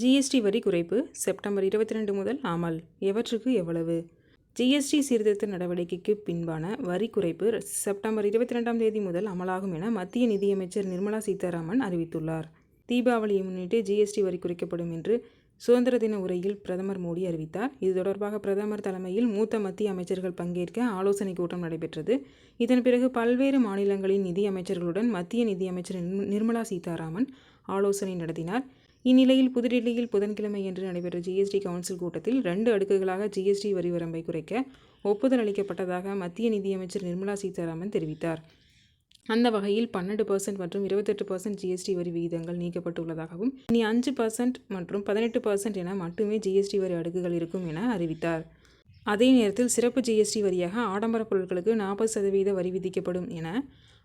GST வரி குறைப்பு September இருபத்தி ரெண்டு முதல் அமல். எவற்றுக்கு எவ்வளவு? ஜிஎஸ்டி சீர்திருத்த நடவடிக்கைக்கு பின்பான வரி குறைப்பு செப்டம்பர் இருபத்தி ரெண்டாம் தேதி முதல் அமலாகும் என மத்திய நிதியமைச்சர் நிர்மலா சீதாராமன் அறிவித்துள்ளார். தீபாவளியை முன்னிட்டு ஜிஎஸ்டி வரி குறைக்கப்படும் என்று சுதந்திர தின உரையில் பிரதமர் மோடி அறிவித்தார். இது தொடர்பாக பிரதமர் தலைமையில் மூத்த மத்திய அமைச்சர்கள் பங்கேற்க ஆலோசனைக் கூட்டம் நடைபெற்றது. இதன் பிறகு பல்வேறு மாநிலங்களின் நிதி அமைச்சர்களுடன் மத்திய நிதியமைச்சர் நிர்மலா சீதாராமன் ஆலோசனை நடத்தினார். இந்நிலையில் புதுடில்லியில் புதன்கிழமை என்று நடைபெற்ற ஜிஎஸ்டி கவுன்சில் கூட்டத்தில் ரெண்டு அடுக்குகளாக ஜிஎஸ்டி வரி வரம்பை குறைக்க ஒப்புதல் அளிக்கப்பட்டதாக மத்திய நிதியமைச்சர் நிர்மலா சீதாராமன் தெரிவித்தார். அந்த வகையில் பன்னெண்டு பர்சன்ட் மற்றும் இருபத்தெட்டு பர்சன்ட் ஜிஎஸ்டி வரி விகிதங்கள் நீக்கப்பட்டுள்ளதாகவும் இனி அஞ்சு பர்சன்ட் மற்றும் பதினெட்டு பர்சன்ட் என மட்டுமே ஜிஎஸ்டி வரி அடுக்குகள் இருக்கும் என அறிவித்தார். அதே நேரத்தில் சிறப்பு ஜிஎஸ்டி வரியாக ஆடம்பர பொருட்களுக்கு நாற்பது சதவீத வரி விதிக்கப்படும் என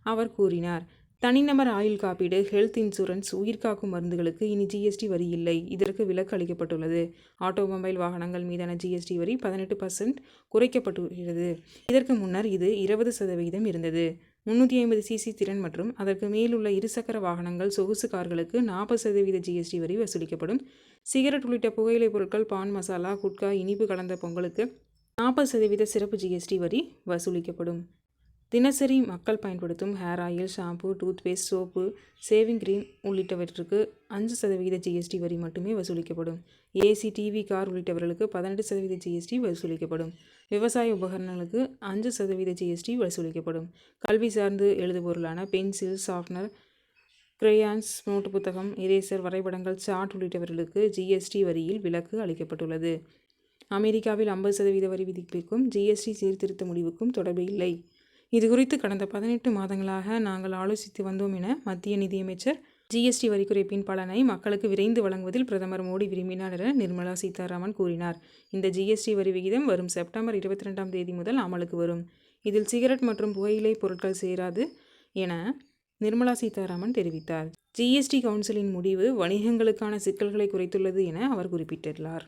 அவர் கூறினார். தனிநபர் ஆயுள் காப்பீடு ஹெல்த் இன்சூரன்ஸ் உயிர்காக்கும் மருந்துகளுக்கு இனி ஜிஎஸ்டி வரி இல்லை. இதற்கு விலக்கு அளிக்கப்பட்டுள்ளது. ஆட்டோமொபைல் வாகனங்கள் மீதான ஜிஎஸ்டி வரி பதினெட்டு பர்சன்ட் குறைக்கப்பட்டுள்ளது. இதற்கு முன்னர் இது இருபது சதவீதம் இருந்தது. முன்னூற்றி ஐம்பது சிசி திறன் மற்றும் அதற்கு மேலுள்ள இருசக்கர வாகனங்கள் சொகுசு கார்களுக்கு நாற்பது சதவீத ஜிஎஸ்டி வரி வசூலிக்கப்படும். சிகரெட் உள்ளிட்ட புகையிலைப் பொருட்கள் பான் மசாலா குட்கா இனிப்பு கலந்த பொங்கலுக்கு நாற்பது சதவீத சிறப்பு ஜிஎஸ்டி வரி வசூலிக்கப்படும். தினசரி மக்கள் பயன்படுத்தும் hair oil shampoo toothpaste soap shaving cream உள்ளிட்டவற்றுக்கு அஞ்சு சதவீத ஜிஎஸ்டி வரி மட்டுமே வசூலிக்கப்படும். ஏசி டிவி கார் உள்ளிட்டவர்களுக்கு பதினெட்டு சதவீத ஜிஎஸ்டி வசூலிக்கப்படும். விவசாய உபகரணங்களுக்கு அஞ்சு சதவீத ஜிஎஸ்டி வசூலிக்கப்படும். கல்வி சார்ந்து எழுதுபொருளான பென்சில் சாஃப்ட்னர் கிரேயான்ஸ் நோட்டு புத்தகம் இரேசர் வரைபடங்கள் சாட் உள்ளிட்டவர்களுக்கு ஜிஎஸ்டி வரியில் விலக்கு அளிக்கப்பட்டுள்ளது. அமெரிக்காவில் ஐம்பது சதவீத வரி விதிப்பிற்கும் ஜிஎஸ்டி சீர்திருத்த முடிவுக்கும் தொடர்பு இல்லை. இது குறித்து கடந்த பதினெட்டு மாதங்களாக நாங்கள் ஆலோசித்து வந்தோம் என மத்திய நிதியமைச்சர் ஜிஎஸ்டி வரி குறைப்பின் பலனை மக்களுக்கு விரைந்து வழங்குவதில் பிரதமர் மோடி விரும்பினார் என நிர்மலா சீதாராமன் கூறினார். இந்த ஜிஎஸ்டி வரி விகிதம் வரும் செப்டம்பர் இருபத்தி ரெண்டாம் தேதி முதல் அமலுக்கு வரும். இதில் சிகரெட் மற்றும் புகையிலை பொருட்கள் சேராது என நிர்மலா சீதாராமன் தெரிவித்தார். ஜிஎஸ்டி கவுன்சிலின் முடிவு வணிகங்களுக்கான சிக்கல்களை குறைத்துள்ளது என அவர் குறிப்பிட்டுள்ளார்.